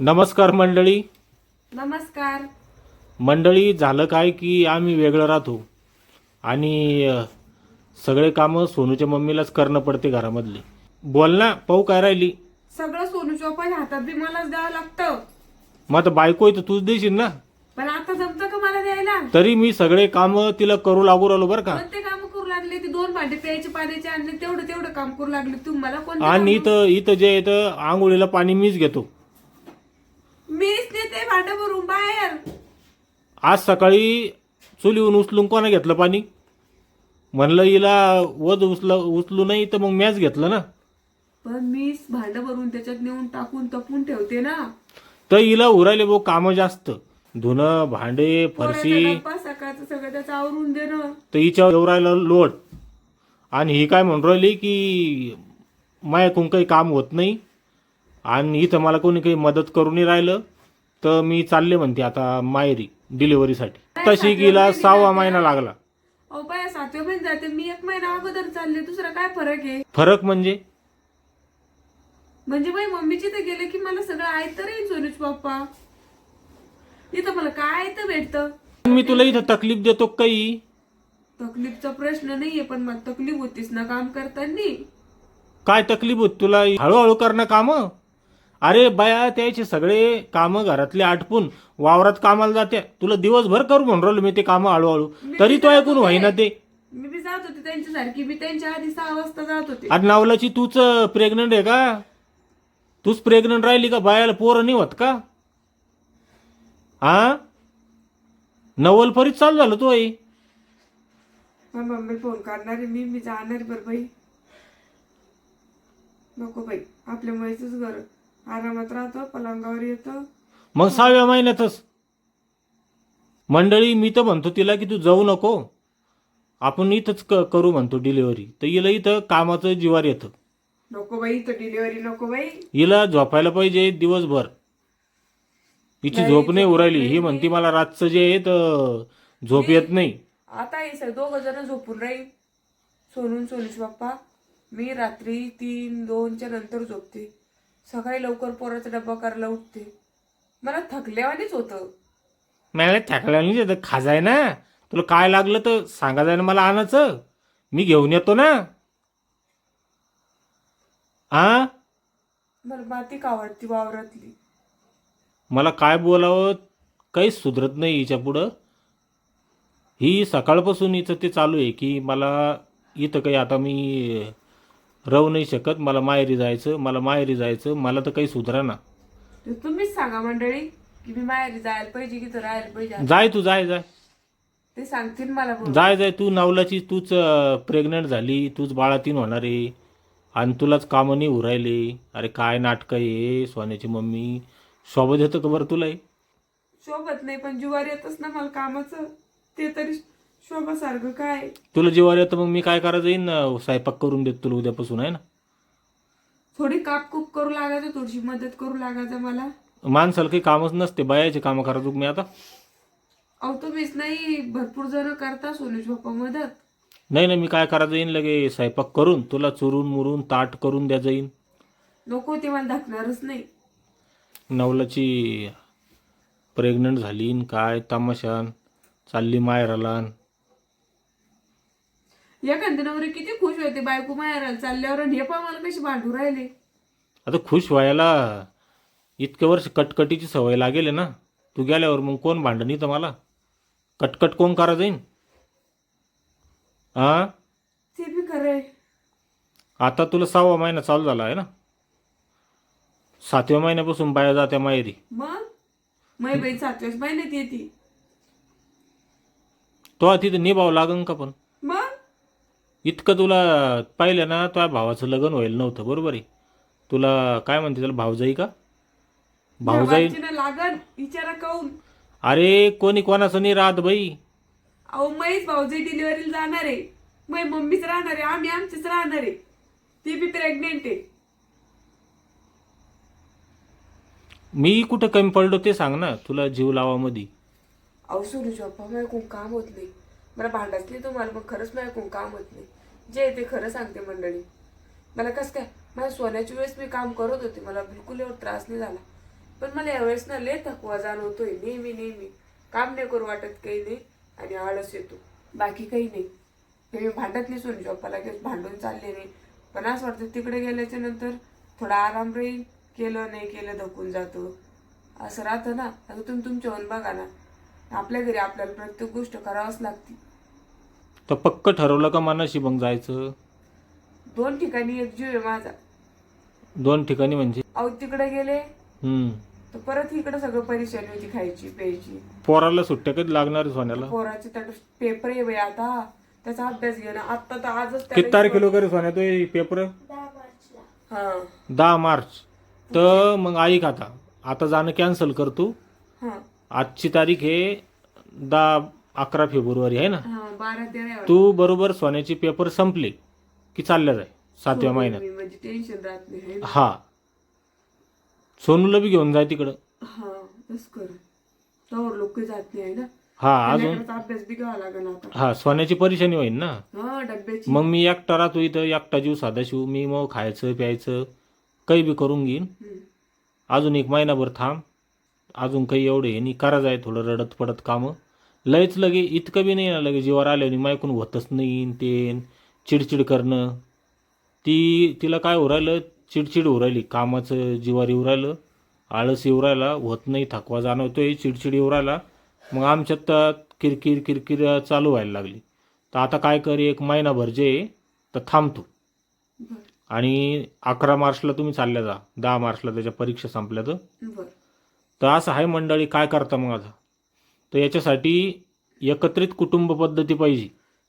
नमस्कार मंडळी. नमस्कार. मंडळी झालं काय की आम्ही वेगळं राहतो? आणि सगळे कामं सोनूच्या मम्मीलाच करणं पडते घरामधली. बोल ना पाहू काय राहिली? सगळं सोनू चोपाच्या हातात बी मलाच द्यावं लागतं. मग आता बायको आहे तर तूच देशील ना? पण आता जमतं का मला द्यायला? तरी मी सगळे कामं तिला करू लागू राहिलो बरं का? कोणते काम करू लागले ते दोन भांडे प्यायचे पाण्याचे आणले तेवढं तेवढं काम करू लागले. तुम्हाला आणि? इथं इथं जे येतं आंघोळीला पाणी मीच घेतो. भांडं भरून बाहेर आज सकाळी चुलीहून उचलून कोणा घेतलं पाणी? म्हणलं हिला वज उचल उचलू नाही तर मग मॅच घेतलं ना. पण मीच भांडं भरून त्याच्यात नेऊन टाकून तपून ठेवते ना. तर हिला उरायले भाऊ कामं जास्त. धुणं भांडे फरशी. पोराचा सकाळचं सगळं त्याचं आवरून देणं. तर हिच्यावर राहिलं लोड. आणि ही काय म्हणून राहिली की मायाकून काही काम होत नाही. आणि इथं मला कोणी काही मदत करून नाही राहिलं. तर मी चालले म्हणते आता माहेरी डिलिव्हरीसाठी तशी गेला सहावा महिना लागला. अहो बाया सातव्या महिन्यात जाते. मी एक महिना अगोदर चालले. दुसरा काय फरक आहे? फरक म्हणजे? म्हणजे माझी मम्मीची तर गेले की मला सगळं आयतं सोनूच पप्पा. इथं मला काय आयतं भेटतं? मी तुला इथं तकलीफ देतो काही तकलीफचा प्रश्न नाहीये पण मला तकलीफ होतीच ना काम करताना. काय तकलीफ होत? तुला हळूहळू करणं कामं? अरे बाया त्याचे सगळे कामं घरातले आटपून वावरात कामाला जाते. तुला दिवसभर करू म्हणून राहिलो मी ते कामं हळूहळू. तरी तो ऐकून होईना ते. मी बी जात होते त्यांच्यासारखी. मी त्यांच्या आधी सहा वाजता जात होते. आज नावलाची तूच प्रेग्नंट आहे का? तूच प्रेग्नंट राहिली का? बायाला पोरं नाही होत का? हा नवल फरीत चालू झालं तो आई. मग मम्मी फोन करणार आहे. मी मी जाणार बरं बाई. नको बाई आपल्या मैच घर. आरामात राहतो पलंगावर येतं. मग सहाव्या महिन्यातच. मंडळी मी तर म्हणतो तिला की तू जाऊ नको. आपण इथंच क- करू म्हणतो डिलिव्हरी. तर हिला इथं कामाचं जीवार येतं. नको बाई तर डिलिव्हरी नको बाई. हिला झोपायला पाहिजे दिवसभर. हिची झोप नाही उरायली. ही म्हणती मला रातचं जे आहे तर झोप येत नाही. आता हे सर दोघ जण झोपून राहील. सोनून सोनूच बाप्पा मी रात्री तीन दोनच्या नंतर झोपते. सकाळी लवकर पोराचा डब्बा करायला उठते. मला थकल्यावानीच होतं. मला थकला नाही तर खाजाय ना. तुला काय लागलं तर सांगा जाय ना मला आणायचं. मी घेऊन येतो ना. आ? मला माती का आवडती वावरातली. मला काय बोलावं? काहीच सुधरत नाही हिच्या पुढं. ही सकाळपासून हिचं ते चालू आहे की मला इथं काही आता मी राहू नाही शकत मला माहेरी जायचं मला माहेरी जायचं मला तर काही सुधरा ना. तर तुम्हीच सांगा मंडळी की मी माहेरी जायला पाहिजे की तर राहायला पाहिजे जाय तू जाय जाय. ते सांगतील मला बरोबर. जाय जाय तू नवलाची तूच प्रेग्नंट झाली तूच बाळातीन होणार आहे. आणि तुलाच कामं नाही उरायले अरे काय नाटकं आहे सोन्याची मम्मी. शोभत येतं का बरं तुला हे? शोभत नाही पण जुवार येतच ना मला कामाचं. ते तरी शोभासारखं काय? तुला जेव्हा येतं मग मी काय करायचं? येईन अं, स्वयंपाक करून देत तुला उद्यापासून आहे ना? थोडी काप कूप करू लागायचं थोडीशी मदत करू लागायचं मला. माणसाला काही कामच नसते बायाचे कामं करायचो मी आता. अहो तुम्हीच नाही भरपूर जण करता सोनूज बाप्पा मदत. नाही नाही मी काय करायचं? येईन लगे स्वयंपाक करून तुला चुरून मुरून ताट करून द्यायचं येईन नको ते मला दाखणारच नाही. नवलाची प्रेग्नंट झाली न काय तमाशान चालली माहेराला एखाद्या नवरी किती खुश होते बायको माहेराला चालल्यावर आणि हे पण मला कशी भांडू राहिले. आता खुश व्हायला इतके वर्ष कटकटीची सवय लागेल ना. तू गेल्यावर मग कोण भांडण इथं मला? कटकट कोण करा जाईन हा ते बी खरंय आता तुला सहावा महिना चालू झाला आहे ना. सातव्या महिन्यापासून बाया जात्या माहेरी मग? मै बाई सातव्याच महिन्यात येते. तो तिथं निभाव लागन का पण? इतकं तुला पाहिलं ना तुझ्या भावाचं लग्न व्हायला नव्हतं बरोबर आहे? तुला काय म्हणते त्याला भावजाई का? भावजाई भावाची ना लागण विचारा काऊन अरे कोणी कोणाचं नाही राहत बाई. अहो मैच भाऊजी डिलिव्हरीला जाणार आहे. मै मम्मीच राहणार आहे आम्ही आमचीच राहणार आहे. ती बी प्रेग्नेंट आहे. मी कुठं कमी पडलो ते सांग ना तुला जीव लावामध्ये. अहो सोनू बाप्पा माझ्या कोण काम होत नाही. मला नाही तुम्हाला मग खरंच माझ्या कोण काम होत नाही. जे ते खरं सांगते मंडळी. मला कसं काय माझ्या सोन्याच्या वेळेस मी काम करत होते मला बिलकुल एवढं त्रास नाही झाला. पण मला यावेळेस ना लय थकवा जाणवतोय नेहमी नेहमी. काम नाही करू वाटत काही नाही आणि आळस येतो. बाकी काही नाही. हे मी भांडत नाही सोनी शॉपाला लगेच भांडून चालले नाही. पण असं वाटतं तिकडे गेल्याच्यानंतर थोडा आराम राहील केलं नाही केलं धकून जातो. असं राहतं ना. आता तुम्ही तुमच्या बघा ना. आपल्या घरी आपल्याला प्रत्येक गोष्ट करावंच लागते. तर पक्क ठरवलं का मनाशी मग जायचं? दोन ठिकाणी एक जीव आहे माझा. दोन ठिकाणी म्हणजे? अहो तिकडे गेले. हम्म. तर परत इकडे सगळं परेशानी होती खायची प्यायची. पोराला सुट्ट्या कधी लागणार सोन्याला? पोराचे तर पेपर आहे बाई आता. त्याचा अभ्यास घेणं. आता तर आजच किती त्याला- तारखेला वगैरे सोन्या तो पेपर? हा. दहा मार्च. तर मग ऐक आता. आता जाणं कॅन्सल कर तू. हा. आजची तारीख आहे दहा अकरा फेब्रुवारी आहे ना? हा बारा तेरा तू बरोबर सोन्याचे पेपर संपले की चालल्या जाय सातव्या महिन्यात. मी म्हणजे टेन्शन राहत नाही है ना? हा. सोनूला बी घेऊन जाय तिकडं. हा तस कर. तवर लोक जात नाही आहे ना? हा अजून? लेकराचा अभ्यास बी घ्यावा लागेल आता. हा सोन्याची परेशानी होईल ना? हा डब्याची. मग मी एकटा राहतो इथं एकटा जीव साधाशिव मी मग खायचं प्यायचं काही बी करून घेईन. हम्म. अजून एक महिनाभर थांब. अजून काही एवढे हे नाही करा जाय थोडं रडत पडत कामं. लयच लगे इतकं बी नाही ना लगे जीवावर आले आणि मायकून होतच नाही ते चिडचिड करणं. ती तिला काय उरायलं चिडचिड उरायली कामाचं जीवावर येऊ राहिलं. आळस येऊ राहिला. होत नाही थकवा जाणवतोय चिडचिड येऊ राहिला. मग आमच्यात तर किरकिर किरकिर चालू व्हायला लागली. तर आता काय कर एक महिनाभर जे तर थांबतो आणि अकरा मार्चला तुम्ही चालल्या जा. दहा मार्चला त्याच्या परीक्षा संपल्या तर असं आहे मंडळी काय करता मग आता? तर याच्यासाठी एकत्रित कुटुंब पद्धती पाहिजे.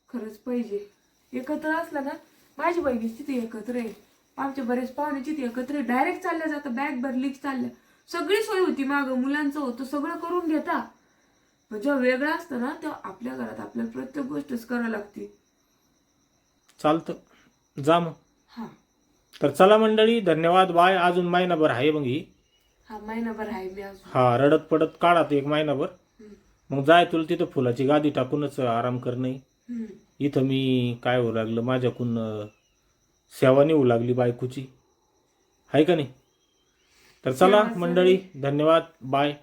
खरंच पाहिजे. एकत्र असलं ना माझी बहिणी तिथे एकत्र आहे. आमचे बरेच पाहुणे तिथे एकत्र आहे. डायरेक्ट चालल्या जातं बॅग भरली चालल्या. सगळी सोय होती माग मुलांचं होतं सगळं करून घेता. पण जेव्हा वेगळं असतं ना तेव्हा आपल्या घरात आपल्याला प्रत्येक गोष्टच करावी लागते. चालतं. जा मग. हा. तर चला मंडळी धन्यवाद. बाय अजून महिनाभर आहे मग ही. हा महिनाभर आहे मी अजून. हा रडत पडत काढा ते एक महिनाभर. मग जाय तुला तिथं फुलाची गादी टाकूनच आराम कर नाही. हम्म. इथं मी काय होऊ लागलं माझ्याकून सेवा नेऊ लागली बायकोची. आहे का नाही? तर चला मंडळी धन्यवाद. बाय.